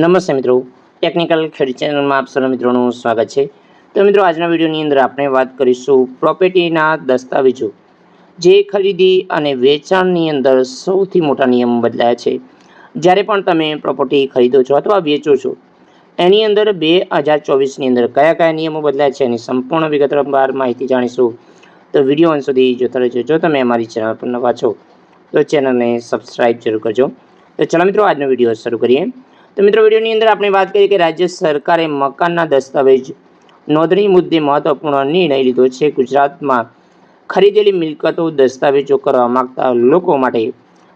નમસ્તે મિત્રો. ટેકનિકલ ખેડ ચેનલમાં આપ સર્વ મિત્રોનું સ્વાગત છે. તો મિત્રો, આજના વિડીયોની અંદર આપણે વાત કરીશું પ્રોપર્ટીના દસ્તાવેજો. જે ખરીદી અને વેચાણની અંદર સૌથી મોટા નિયમો બદલાયા છે. જ્યારે પણ તમે પ્રોપર્ટી ખરીદો છો અથવા વેચો છો, એની અંદર બે હજાર ચોવીસની અંદર કયા કયા નિયમો બદલાયા છે એની સંપૂર્ણ વિગતવાર માહિતી જાણીશું. તો વીડિયો અંત સુધી જોતા રહેજો. જો તમે અમારી ચેનલ પર નવા છો, તો ચેનલને સબસ્ક્રાઇબ જરૂર કરજો. તો ચલો મિત્રો, આજનો વીડિયો શરૂ કરીએ. તો મિત્રો વિડીયોની અંદર આપણે વાત કરીએ કે રાજ્ય સરકારે મકાનના દસ્તાવેજ નોંધણી મુદ્દે મહત્વપૂર્ણ નિર્ણય લીધો છે. ગુજરાતમાં ખરીદેલી મિલકતો દસ્તાવેજો કરવા માંગતા લોકો માટે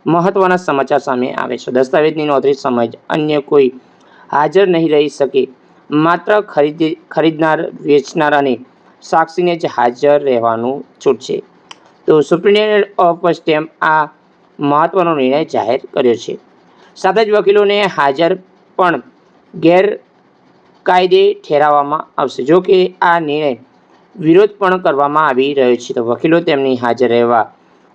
મહત્વના સમાચાર સામે આવે છે. દસ્તાવેજની નોંધણી સમજ અન્ય કોઈ હાજર નહીં રહી શકે. માત્ર ખરીદી, ખરીદનાર વેચનાર અને સાક્ષીને જ હાજર રહેવાનું છૂટ છે. તો સુપ્રિન્ટેન્ડન્ટ ઓફ સ્ટેમ્પ આ મહત્વનો નિર્ણય જાહેર કર્યો છે. સાથે જ વકીલોને હાજર પણ ગેરકાયદે ઠેરવવામાં આવશે. જો કે આ નિર્ણય વિરોધ પણ કરવામાં આવી રહ્યો છે, તો વકીલો તેમની હાજર રહેવા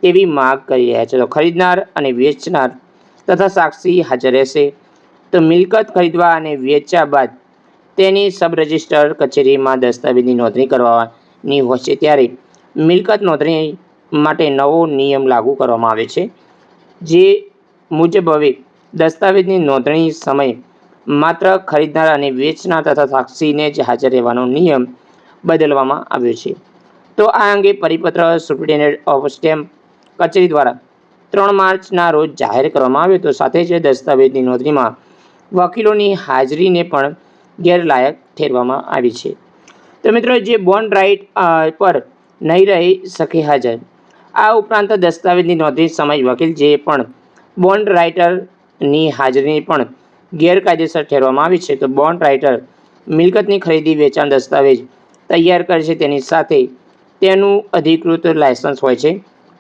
તેવી માગ કરી રહ્યા છે. તો ખરીદનાર અને વેચનાર તથા સાક્ષી હાજર રહેશે. તો મિલકત ખરીદવા અને વેચ્યા બાદ તેની સબ રજિસ્ટર કચેરીમાં દસ્તાવેજની નોંધણી કરવાની હોય છે. ત્યારે મિલકત નોંધણી માટે નવો નિયમ લાગુ કરવામાં આવે છે, જે મુજબ હવે દસ્તાવેજની નોંધણી સમયે માત્ર ખરીદનાર અને વેચનાર તથા સાક્ષીને જ હાજર રહેવાનો નિયમ બદલવામાં આવ્યો છે. તો આ અંગે પરિપત્ર સુપ્રિન્ટેન્ડન્ટ ઓફ સ્ટેમ્પ કચેરી દ્વારા ત્રણ માર્ચના રોજ જાહેર કરવામાં આવ્યો તો સાથે જ દસ્તાવેજની નોંધણીમાં વકીલોની હાજરીને પણ ગેરલાયક ઠેરવામાં આવી છે. તો મિત્રો, જે બોન્ડ રાઇટ પર નહીં રહી શકે હાજર, આ ઉપરાંત દસ્તાવેજની નોંધણી સમય વકીલ જે પણ બોન્ડ રાઇટરની હાજરી પણ ગેરકાયદેસર ઠેરવામાં આવી છે તો બોન્ડ રાઇટર મિલકતની ખરીદી વેચાણ દસ્તાવેજ તૈયાર કરે છે તેની સાથે. તેનું અધિકૃત લાયસન્સ હોય છે.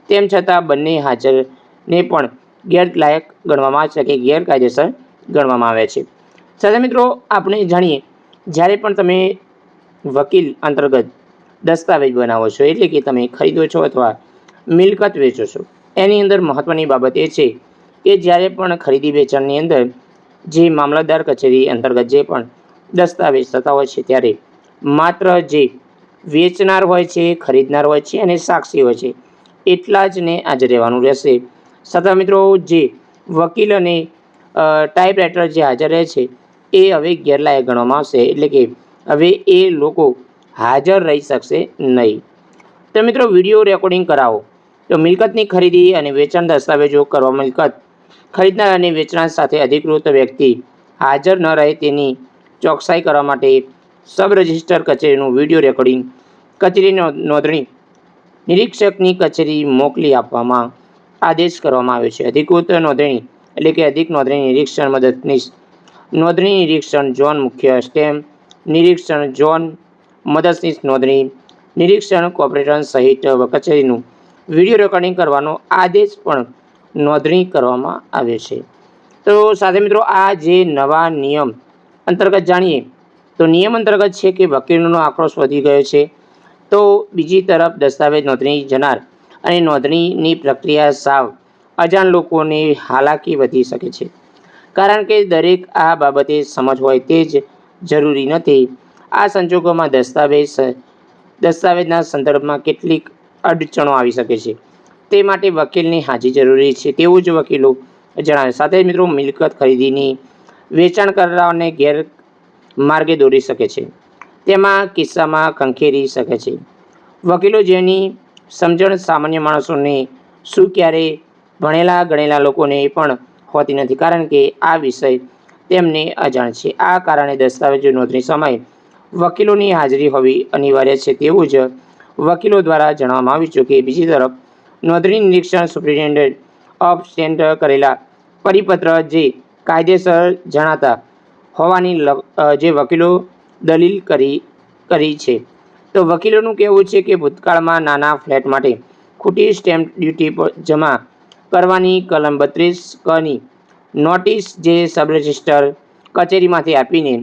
તેમ છતાં બંને હાજરને પણ ગેરલાયક ગણવામાં આવે છે કે ગેરકાયદેસર ગણવામાં આવે છે. સાથે મિત્રો, આપણે જાણીએ, જ્યારે પણ તમે વકીલ અંતર્ગત દસ્તાવેજ બનાવો છો, એટલે કે તમે ખરીદો છો અથવા મિલકત વેચો છો, એની અંદર મહત્ત્વની બાબત એ છે કે જ્યારે પણ ખરીદી વેચાણની અંદર જે મામલતદાર કચેરી અંતર્ગત જે પણ દસ્તાવેજ થતા હોય છે ત્યારે માત્ર જે વેચનાર હોય છે, ખરીદનાર હોય છે અને સાક્ષી હોય છે, એટલા જ ને હાજર રહેવાનું રહેશે. છતાં મિત્રો, જે વકીલ અને ટાઈપરાઇટર જે હાજર રહે છે, એ હવે ગેરલાયક ગણવામાં આવશે. એટલે કે હવે એ લોકો હાજર રહી શકશે નહીં. તો મિત્રો, વીડિયો રેકોર્ડિંગ કરાવો. તો મિલકતની ખરીદી અને વેચાણ દસ્તાવેજો કરવા મિલકત ખરીદનાર અને વેચનાર સાથે અધિકૃત વ્યક્તિ હાજર ન રહે તેની ચોકસાઈ કરવા માટે સબ રજિસ્ટર કચેરીનું વીડિયો રેકોર્ડિંગ, કચેરી નોંધણી, નિરીક્ષકની કચેરી મોકલી આપવામાં આદેશ કરવામાં આવ્યો છે. અધિકૃત નોંધણી એટલે કે અધિક નોંધણી નિરીક્ષણ મદદનીશ. નોંધણી નિરીક્ષણ ઝોન મુખ્ય સ્ટેમ્પ નિરીક્ષણ ઝોન મદદનીશ નોંધણી, નિરીક્ષણ કોર્પોરેશન સહિત કચેરીનું વીડિયો રેકોર્ડિંગ કરવાનો આદેશ પણ નોંધણી કરવામાં આવે છે. તો સાથે મિત્રો, આ જે નવા નિયમ અંતર્ગત જાણીએ, તો નિયમ અંતર્ગત છે કે વકીલોનો આક્રોશ વધી ગયો છે. તો બીજી તરફ દસ્તાવેજ નોંધણી જનાર અને નોંધણીની પ્રક્રિયા સાવ અજાણ લોકોને હાલાકી વધી શકે છે. કારણ કે દરેક આ બાબતે સમજ હોય તે જ જરૂરી નથી. આ સંજોગોમાં દસ્તાવેજ દસ્તાવેજના સંદર્ભમાં કેટલીક અડચણો આવી શકે છે. તે માટે વકીલની હાજરી જરૂરી છે, તેવું જ વકીલો જણાવે સાથે મિત્રો, મિલકત ખરીદીની વેચાણ કરનારને ગેર માર્ગે દોરી શકે છે. તેમાં કિસ્સામાં ખંખેરી શકે છે. વકીલો જેની સમજણ સામાન્ય માણસોને શું ક્યારે ભણેલા ગણેલા લોકોને પણ હોતી નથી, કારણ કે આ વિષય તેમને અજાણ છે. આ કારણે દસ્તાવેજો નોંધણી સમયે વકીલોની હાજરી હોવી અનિવાર્ય છે. તેવું જ વકીલો દ્વારા જણાવવામાં આવ્યું છે કે બીજી તરફ નોંધણી નિરીક્ષણ સુપ્રિન્ટેન્ડન્ટ ઓફ સ્ટેન્ડ કરેલા પરિપત્ર જે કાયદેસર જણાતા હોવાની જે વકીલો દલીલ કરી કરી છે. તો વકીલોનું કહેવું છે કે ભૂતકાળમાં નાના ફ્લેટ માટે ખોટી સ્ટેમ્પ ડ્યુટી જમા કરવાની કલમ બત્રીસ કની નોટિસ જે સબ રજિસ્ટર કચેરીમાંથી આપીને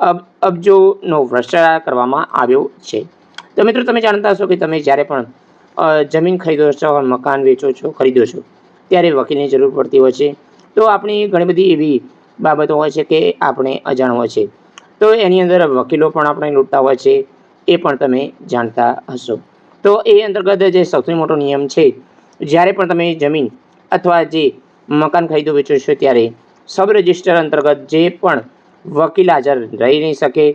અબ અબજોનો ભ્રષ્ટાચાર કરવામાં આવ્યો છે. તો મિત્રો, તમે જાણતા હશો કે તમે જ્યારે પણ જમીન ખરીદો છો મકાન વેચો છો ખરીદો છો, ત્યારે વકીલની જરૂર પડતી હોય છે. તો આપણી ઘણી બધી એવી બાબતો હોય છે કે આપણે અજાણ હોય છે. તો એની અંદર વકીલો પણ આપણે લૂંટતા હોય છે, એ પણ તમે જાણતા હશો. તો એ અંતર્ગત જે સૌથી મોટો નિયમ છે, જ્યારે પણ તમે જમીન અથવા જે મકાન ખરીદો વેચો છો, ત્યારે સબ રજિસ્ટર અંતર્ગત જે પણ વકીલ હાજર રહી નહીં શકે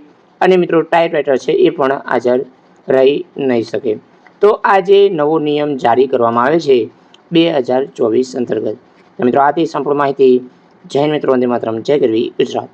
અને મિત્રો ટાઈપ રાઇટર છે, એ પણ હાજર રહી નહીં શકે. તો આજે નવો નિયમ જારી કરવામાં આવે છે બે હજાર ચોવીસ અંતર્ગત. તો મિત્રો, આથી સંપૂર્ણ માહિતી જૈન મિત્રો, વંદે માતરમ. જય ગરવી ગુજરાત.